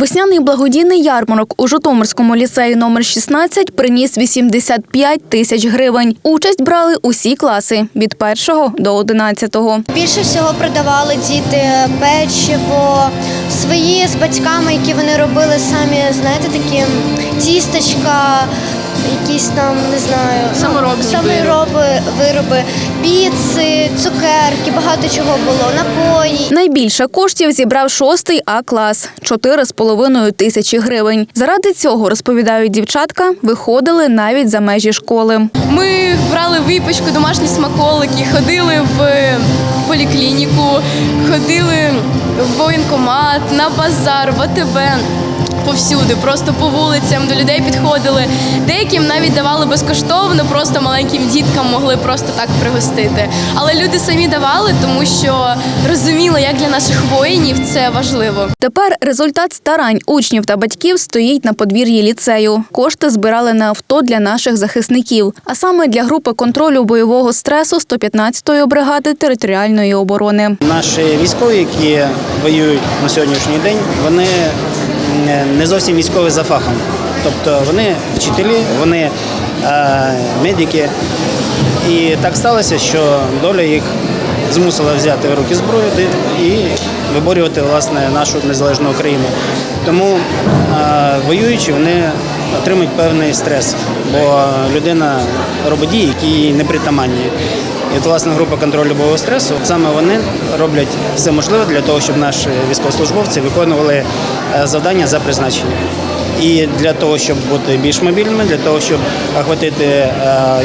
Весняний благодійний ярмарок у Житомирському ліцеї номер 16 приніс 85 тисяч гривень. Участь брали усі класи від 1 до 11. Більше всього продавали діти печиво свої з батьками, які вони робили самі, знаєте, такі тістечка, якісь там, не знаю, Саморобні самороби, вироби, піци, цукерки, багато чого було, напої. Найбільше коштів зібрав шостий А клас 4,5 тисячі гривень. Заради цього розповідають дівчатка, виходили навіть за межі школи. Ми брали випічку, домашні смаколики, ходили в поліклініку, ходили в воєнкомат, на базар, в АТБ. Повсюди, просто по вулицям до людей підходили. Деяким навіть давали безкоштовно, просто маленьким діткам могли просто так пригостити. Але люди самі давали, тому що розуміли, як для наших воїнів це важливо. Тепер результат старань учнів та батьків стоїть на подвір'ї ліцею. Кошти збирали на авто для наших захисників, а саме для групи контролю бойового стресу 115-ї бригади територіальної оборони. Наші військові, які воюють на сьогоднішній день, вони не зовсім військові за фахом. Тобто вони вчителі, вони е, медики. І так сталося, що доля їх змусила взяти в руки зброю і виборювати власне нашу незалежну Україну. Тому е, воюючи, вони отримують певний стрес, бо людина робить дії, які їй не притаманні. І от, власне група контролю бойового стресу саме вони роблять все можливе для того, щоб наші військовослужбовці виконували е, завдання за призначенням. І для того, щоб бути більш мобільними, для того, щоб охватити е,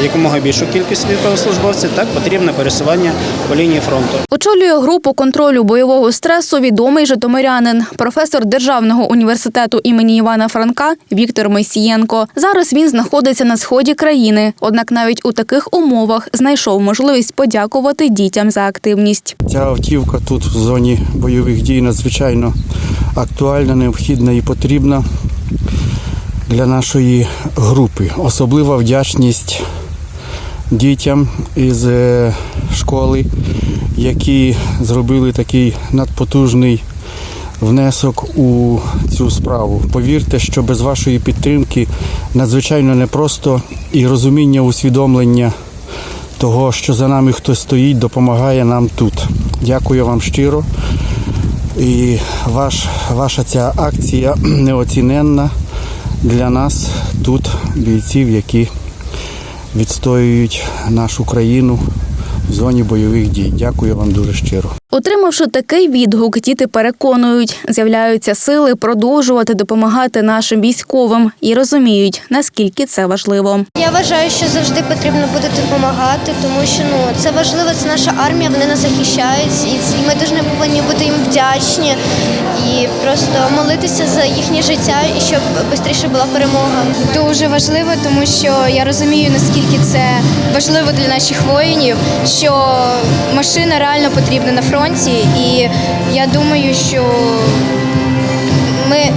якомога більшу кількість військовослужбовців, так потрібне пересування по лінії фронту. Очолює групу контролю бойового стресу відомий житомирянин, професор Державного університету імені Івана Франка Віктор Мойсієнко. Зараз він знаходиться на сході країни, однак навіть у таких умовах знайшов можливість подякувати дітям за активність. Ця автівка тут в зоні бойових дій надзвичайно актуальна, необхідна і потрібна для нашої групи. Особлива вдячність дітям із е, школи, які зробили такий надпотужний внесок у цю справу. Повірте, що без вашої підтримки надзвичайно непросто і розуміння усвідомлення того, що за нами хтось стоїть, допомагає нам тут. Дякую вам щиро. І ваш, ваша ця акція неоціненна для нас тут, бійців, які відстоюють нашу країну в зоні бойових дій. Дякую вам дуже щиро. Отримавши такий відгук, діти переконують, з'являються сили продовжувати допомагати нашим військовим і розуміють, наскільки це важливо. Я вважаю, що завжди потрібно буде допомагати, тому що ну це важливо, це наша армія, вони нас захищають, і ми дуже повинні бути їм вдячні просто молитися за їхнє життя і щоб швидше була перемога. Дуже важливо, тому що я розумію, наскільки це важливо для наших воїнів, що машина реально потрібна на фронті, і я думаю, що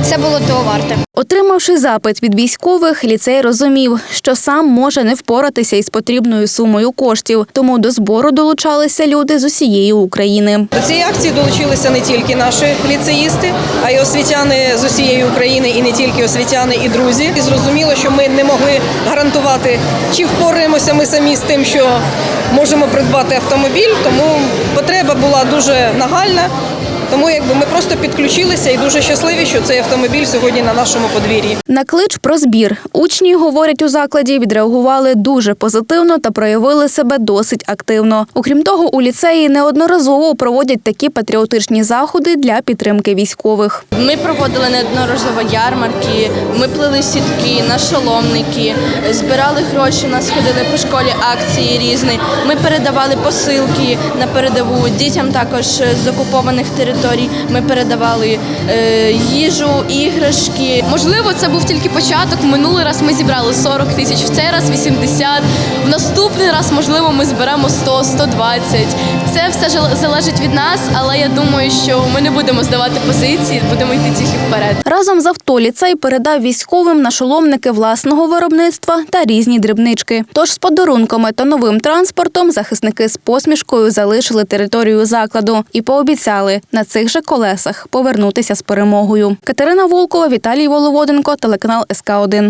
це було того варте. Отримавши запит від військових, ліцей розумів, що сам може не впоратися із потрібною сумою коштів, тому до збору долучалися люди з усієї України. До цієї акції долучилися не тільки наші ліцеїсти, а й освітяни з усієї України, і не тільки освітяни, і друзі. І зрозуміло, що ми не могли гарантувати, чи впораємося ми самі з тим, що можемо придбати автомобіль. Тому потреба була дуже нагальна. Тому якби ми просто підключилися і дуже щасливі, що цей автомобіль сьогодні на нашому подвір'ї. На клич про збір учні, говорять у закладі, відреагували дуже позитивно та проявили себе досить активно. Окрім того, у ліцеї неодноразово проводять такі патріотичні заходи для підтримки військових. Ми проводили неодноразово ярмарки, ми плели сітки, нашоломники, збирали гроші. У нас ходили по школі акції різні. Ми передавали посилки на передову дітям також з окупованих територій. Ми передавали е, їжу, іграшки. Можливо, це був тільки початок. Минулий раз ми зібрали 40 тисяч, в цей раз 80. В наступний раз, можливо, ми зберемо 100, 120. Це все залежить від нас, але я думаю, що ми не будемо здавати позиції, будемо йти тільки вперед. Разом з авто ліцей передав військовим нашоломники власного виробництва та різні дрібнички. Тож з подарунками та новим транспортом захисники з посмішкою залишили територію закладу і пообіцяли на цих же колесах повернутися з перемогою. Катерина Волкова, Віталій Воловоденко, телеканал СК 1